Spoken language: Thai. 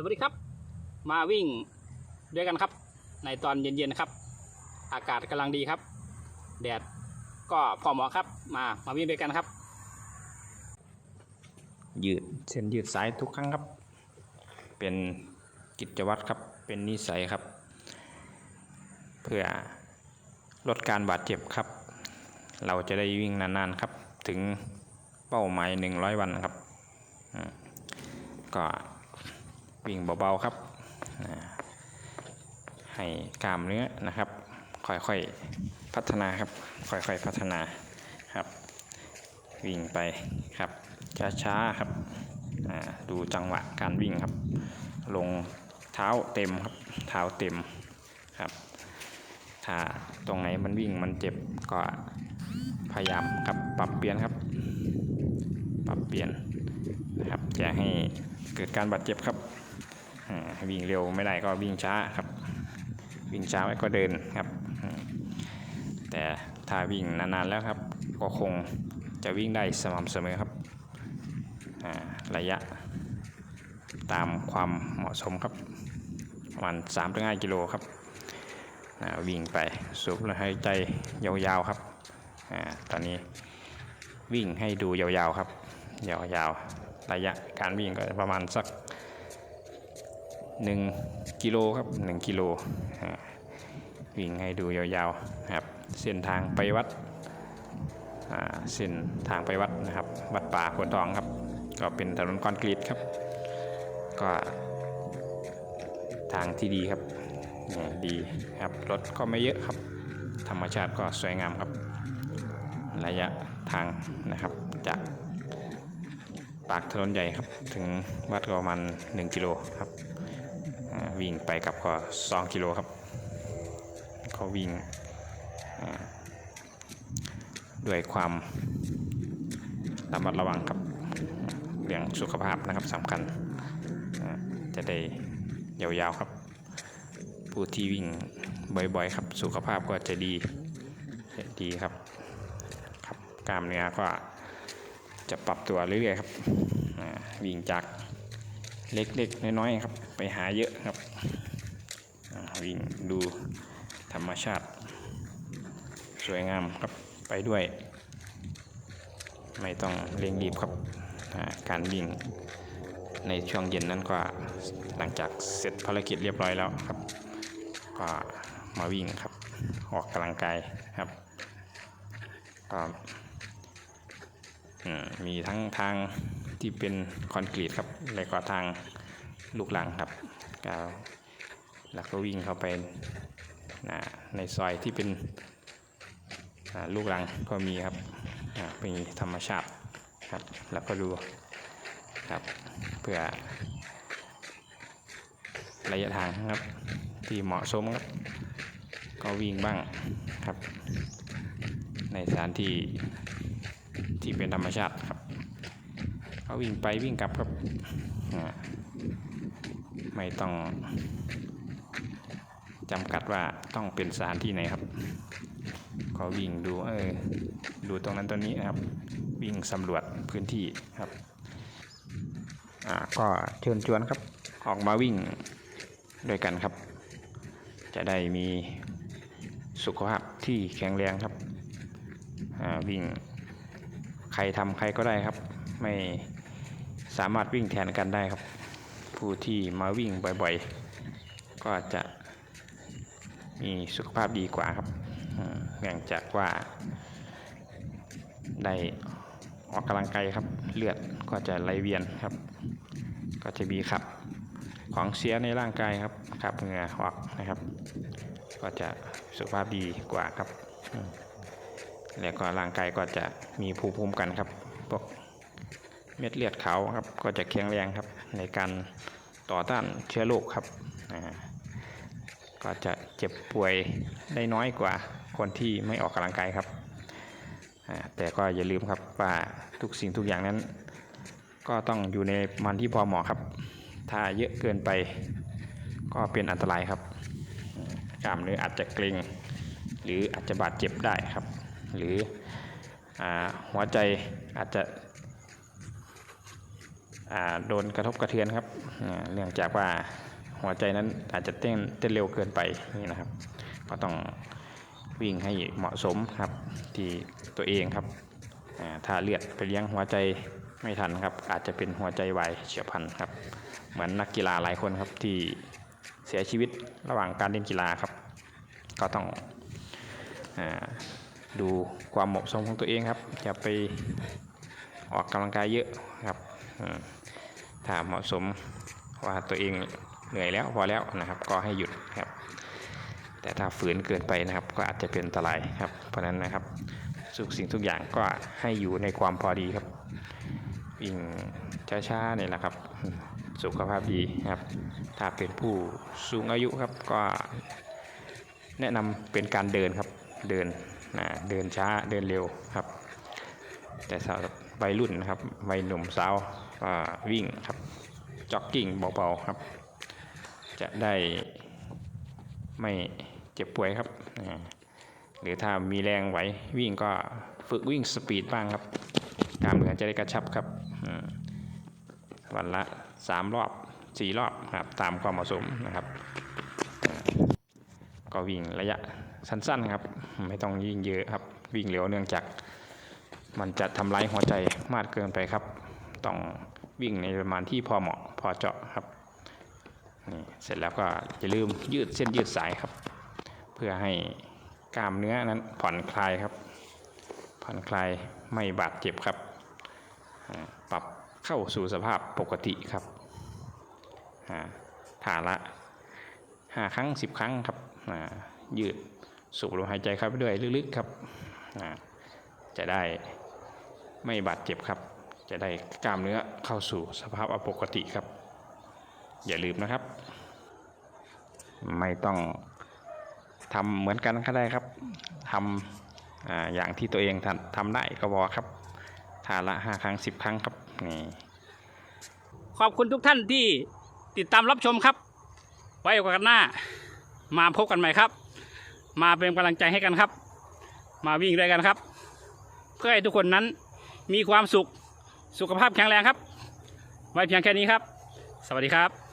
สวัสดีครับ มาวิ่งด้วยกันครับ ในตอนเย็นๆนครับ อากาศกำลังดีครับ แดดก็พอเหมาะครับ มามาวิ่งด้วยกันครับ ยืดเส้นยืดสายทุกครั้งครับ เป็นกิจวัตรครับ เป็นนิสัยครับ เพื่อลดการบาดเจ็บครับ เราจะได้วิ่งนานๆครับ ถึงเป้าหมาย 100 วันครับก็ วิ่งเบาๆครับ ให้กล้ามเนื้อนะครับ ค่อยๆพัฒนาครับ ค่อยๆพัฒนาครับ วิ่งไปครับช้าๆครับดูจังหวะการวิ่งครับ ลงเท้าเต็มครับ เท้าเต็มครับ ถ้าตรงไหนมันวิ่งมันเจ็บก็พยายามครับปรับเปลี่ยนครับ ปรับเปลี่ยนนะครับอย่าให้เกิดการบาดเจ็บครับ วิ่งเร็วไม่ได้ก็วิ่งช้าครับ วิ่งช้าไว้ก็เดินครับ แต่ถ้าวิ่งนานๆแล้วครับ ก็คงจะวิ่งได้สม่ำเสมอครับระยะตามความเหมาะสมครับประมาณ3-5กิโลครับวิ่งไปสูบลมหายใจยาวๆครับอตอนนี้วิ่งให้ดูยาวๆครับ ยาวๆระยะการวิ่งก็ประมาณสัก 1กิโลครับ1กิโลวิ่งให้ดูยาวๆครับเส้นทางไปวัดเส้นทางไปวัดนะครับ วัดป่าโพนทองครับ ก็เป็นถนนคอนกรีตครับ ก็ทางที่ดีครับนี่ดีครับรถก็ไม่เยอะครับ ธรรมชาติก็สวยงามครับ ระยะทางนะครับจากปากถนนใหญ่ครับ ถึงวัดก็ประมาณ1กิโลครับ วิ่งไปกับก็2กิโลครับก็วิ่งด้วยความระมัดระวังครับเรื่องสุขภาพนะครับสำคัญจะได้ยาวๆครับ ผู้ที่วิ่งบ่อยๆครับ สุขภาพก็จะดีดีครับครับกล้ามเนื้อก็จะปรับตัวเรื่อยๆครับวิ่งจากเล็กๆน้อยๆครับ ไปหาเยอะครับวิ่งดูธรรมชาติ สวยงามครับไปด้วย ไม่ต้องเร่งรีบครับการวิ่งในช่วงเย็นนั้นก็หลังจากเสร็จภารกิจเรียบร้อยแล้วครับ ก็มาวิ่งครับ ออกกำลังกายครับก็มีทั้งทางที่เป็นคอนกรีตครับ แล้วก็ทาง ลูกหลังครับก็แล้วก็วิ่งเข้าไปนะในซอยที่เป็นลูกหลังก็มีครับเป็นธรรมชาติครับ แล้วก็ดูครับเพื่อระยะทางครับที่เหมาะสมครับ ก็วิ่งบ้างครับ ในสถานที่ที่เป็นธรรมชาติครับก็วิ่งไปวิ่งกลับครับ ไม่ต้องจำกัดว่าต้องเป็นสถานที่ไหนครับก็วิ่งดูเออดูตรงนั้นตรงนี้นะครับ วิ่งสำรวจพื้นที่ครับอ่าก็เชิญชวนครับ ออกมาวิ่งด้วยกันครับ จะได้มีสุขภาพที่แข็งแรงครับอ่าวิ่งใครทำใครก็ได้ครับ ไม่สามารถวิ่งแทนกันได้ครับ ผู้ที่มาวิ่งบ่อยๆ ก็จะมีสุขภาพดีกว่าครับเนื่องจากว่าได้ออกกำลังกายครับ เลือดก็จะไหลเวียนครับ ก็จะมีขับของเสียในร่างกายครับขับเหงื่อออกนะครับ ก็จะสุขภาพดีกว่าครับ แล้วก็ร่างกายก็จะมีภูมิคุ้มกันครับพวก เม็ดเลือดขาวครับ ก็จะแข็งแรงครับ ในการต่อต้านเชื้อโรคครับก็จะเจ็บป่วยได้น้อยกว่าคนที่ไม่ออกกำลังกายครับ แต่ก็อย่าลืมครับว่าทุกสิ่งทุกอย่างนั้น ก็ต้องอยู่ในมันที่พอเหมาะครับ ถ้าเยอะเกินไปก็เป็นอันตรายครับกล้ามเนื้ออาจจะเกร็ง หรืออาจจะบาดเจ็บได้ครับ หรืออหัวใจอาจจะ โดนกระทบกระเทือนครับเนื่องจากว่าหัวใจนั้นอาจจะเต้นเต้นเร็วเกินไปนี่นะครับ ก็ต้องวิ่งให้เหมาะสมครับที่ตัวเองครับถ้าเลือดไปเลี้ยงหัวใจไม่ทันครับ อาจจะเป็นหัวใจวายเฉียบพลันครับ เหมือนนักกีฬาหลายคนครับที่เสียชีวิตระหว่างการเล่นกีฬาครับ ก็ต้องอดูความเหมาะสมของตัวเองครับอย่าไปออกกำลังกายเยอะครับ ถ้าเหมาะสมว่าตัวเองเหนื่อยแล้วพอแล้วนะครับก็ให้หยุดครับแต่ถ้าฝืนเกินไปนะครับก็อาจจะเป็นอันตรายครับ เพราะนั้นนะครับทุกสิ่งทุกอย่างก็ให้อยู่ในความพอดีครับวิ่งช้าๆนี่ยแหละครับ สุขภาพดีครับ ถ้าเป็นผู้สูงอายุครับก็แนะนำเป็นการเดินครับเดินนะเดินช้าเดินเร็วครับ แต่สำหรับ วัยรุ่นนะครับวัยหนุ่มสาววิ่งครับจ็อกกิ้งเบาๆครับ จะได้ไม่เจ็บป่วยครับหรือถ้ามีแรงไหววิ่งก็ฝึกวิ่งสปีดบ้างครับกล้ามเนื้อจะได้กระชับครับวันละสามรอบสี่รอบครับตามความเหมาะสมนะครับ ก็วิ่งระยะสั้นๆครับ ไม่ต้องยิ่งเยอะครับ วิ่งเร็วเนื่องจาก มันจะทำร้ายหัวใจมากเกินไปครับ ต้องวิ่งในประมาณที่พอเหมาะพอเจาะครับนี่เสร็จแล้วก็อย่าลืมยืดเส้นยืดสายครับ เพื่อให้กล้ามเนื้อนั้นผ่อนคลายครับ ผ่อนคลายไม่บาดเจ็บครับ ปรับเข้าสู่สภาพปกติครับอ่าท่าละห้าครั้งสิบครั้งครับยืดสูบลมหายใจเข้าไปด้วยลึกๆครับจะได้ ไม่บาดเจ็บครับ จะได้กล้ามเนื้อเข้าสู่สภาพปกติครับ อย่าลืมนะครับ ไม่ต้องทำเหมือนกันก็ได้ครับทำออย่างที่ตัวเองทำทำได้ก็พอครับทาละห้าครั้งสิบครั้งครับนี่ขอบคุณทุกท่านที่ติดตามรับชมครับ ไว้โอกาสหน้า มาพบกันใหม่ครับ มาเป็นกำลังใจให้กันครับ มาวิ่งด้วยกันครับ เพื่อให้ทุกคนนั้น มีความสุข สุขภาพแข็งแรงครับ ไว้เพียงแค่นี้ครับ สวัสดีครับ